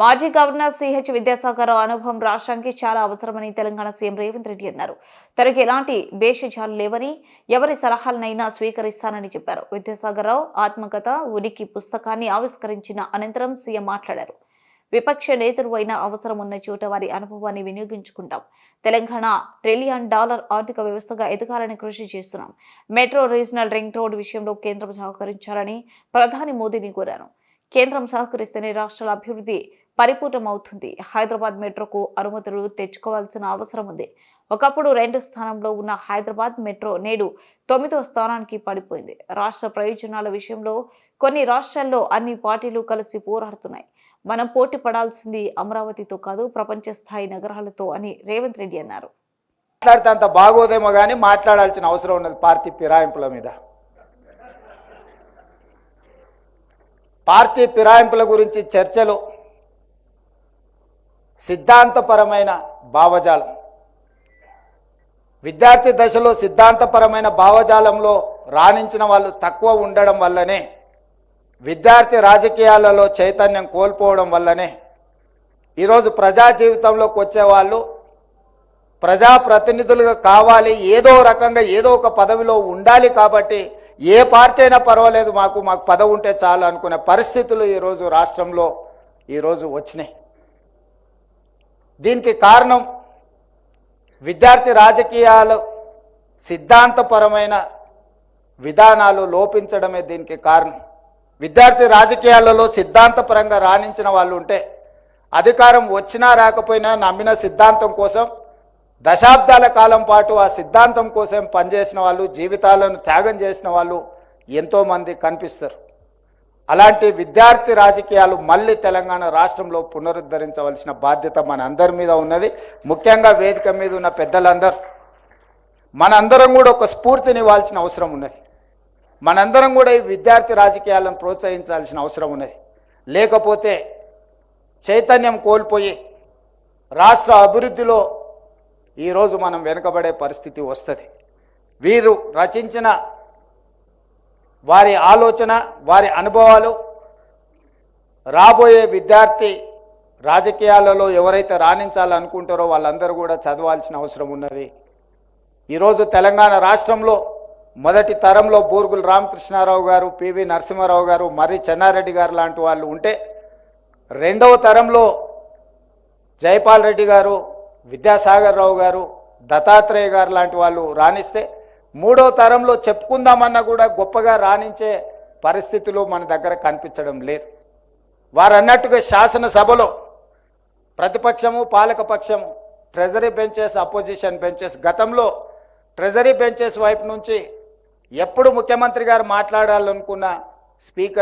మాజీ governor CH Vidyasagar Rao అనుభవం రాష్ట్రానికి చాలా అవసరమని తెలంగాణ సీఎం రేవంత్ రెడ్డి అన్నారు. తనకి ఎలాంటి భేషజాలు లేవని ఎవరి సలహాలనైనా స్వీకరిస్తానని చెప్పారు. విద్యాసాగర్ రావు ఆత్మకథ ఉనికి పుస్తకాన్ని ఆవిష్కరించిన అనంతరం సీఎం మాట్లాడారు. విపక్ష నేతలు అయినా అవసరం ఉన్న చోట వారి అనుభవాన్ని వినియోగించుకుంటాం. తెలంగాణ ట్రిలియన్ డాలర్ ఆర్థిక వ్యవస్థగా ఎదగాలని కృషి చేస్తున్నాం. మెట్రో రీజనల్ రింగ్ రోడ్ విషయంలో కేంద్రం సహకరించాలని ప్రధాని మోదీని కోరారు. కేంద్రం సహకరిస్తేనే రాష్ట్రాల అభివృద్ధి పరిపూర్ణమవుతుంది. హైదరాబాద్ మెట్రోకు అనుమతులు తెచ్చుకోవాల్సిన అవసరం ఉంది. ఒకప్పుడు రెండు స్థానంలో ఉన్న హైదరాబాద్ మెట్రో నేడు తొమ్మిదో స్థానానికి పడిపోయింది. రాష్ట్ర ప్రయోజనాల విషయంలో కొన్ని రాష్ట్రాల్లో అన్ని పార్టీలు కలిసి పోరాడుతున్నాయి. మనం పోటీ పడాల్సింది అమరావతితో కాదు ప్రపంచ స్థాయి నగరాలతో అని రేవంత్ రెడ్డి అన్నారు. మాట్లాడితే అంత బాగోదేమో కానీ మాట్లాడాల్సిన అవసరం ఉన్నది పార్టీ ఫిరాయింపుల మీద. పార్టీ ఫిరాయింపుల గురించి చర్చలు సిద్ధాంతపరమైన భావజాలం. విద్యార్థి దశలో సిద్ధాంతపరమైన భావజాలంలో రాణించిన వాళ్ళు తక్కువ ఉండడం వల్లనే విద్యార్థి రాజకీయాలలో చైతన్యం కోల్పోవడం వల్లనే ఈరోజు ప్రజా జీవితంలోకి వచ్చేవాళ్ళు ప్రజాప్రతినిధులుగా కావాలి ఏదో రకంగా ఏదో ఒక పదవిలో ఉండాలి కాబట్టి ఏ పార్టీ అయినా పర్వాలేదు మాకు మాకు పదవి ఉంటే చాలు అనుకునే పరిస్థితులు ఈరోజు రాష్ట్రంలో ఈరోజు వచ్చినాయి. దీనికి కారణం విద్యార్థి రాజకీయాలు సిద్ధాంతపరమైన విధానాలు లోపించడమే దీనికి కారణం. విద్యార్థి రాజకీయాలలో సిద్ధాంతపరంగా రాణించిన వాళ్ళు ఉంటే అధికారం వచ్చినా రాకపోయినా నమ్మిన సిద్ధాంతం కోసం దశాబ్దాల కాలం పాటు ఆ సిద్ధాంతం కోసం పనిచేసిన వాళ్ళు జీవితాలను త్యాగం చేసిన వాళ్ళు ఎంతోమంది కనిపిస్తారు. అలాంటి విద్యార్థి రాజకీయాలు మళ్ళీ తెలంగాణ రాష్ట్రంలో పునరుద్ధరించవలసిన బాధ్యత మన అందరి మీద ఉన్నది. ముఖ్యంగా వేదిక మీద ఉన్న పెద్దలందరూ. మనందరం కూడా ఒక స్ఫూర్తినివ్వాల్సిన అవసరం ఉన్నది. మనందరం కూడా ఈ విద్యార్థి రాజకీయాలను ప్రోత్సహించాల్సిన అవసరం ఉన్నది. లేకపోతే చైతన్యం కోల్పోయి రాష్ట్ర అభివృద్ధిలో ఈరోజు మనం వెనుకబడే పరిస్థితి వస్తుంది. వీరు రచించిన వారి ఆలోచన వారి అనుభవాలు. రాబోయే విద్యార్థి రాజకీయాలలో ఎవరైతే రాణించాలనుకుంటారో వాళ్ళందరూ కూడా చదవాల్సిన అవసరం ఉన్నది. ఈరోజు తెలంగాణ రాష్ట్రంలో మొదటి తరంలో బూరుగుల రామకృష్ణారావు గారు పివి నరసింహారావు గారు మర్రి చెన్నారెడ్డి గారు లాంటి వాళ్ళు ఉంటే రెండవ తరంలో జైపాల్ రెడ్డి గారు విద్యాసాగర్ రావు గారు దత్తాత్రేయ గారు లాంటి వాళ్ళు రాణిస్తే మూడో తరంలో చెప్పుకుందామన్నా కూడా గొప్పగా రాణించే పరిస్థితులు మన దగ్గర కనిపించడం లేదు. వారు అన్నట్టుగా శాసనసభలో ప్రతిపక్షము పాలకపక్షము ట్రెజరీ బెంచెస్ అపోజిషన్ బెంచెస్ గతంలో ట్రెజరీ బెంచెస్ వైపు నుంచి ఎప్పుడు ముఖ్యమంత్రి గారు మాట్లాడాలనుకున్న స్పీకర్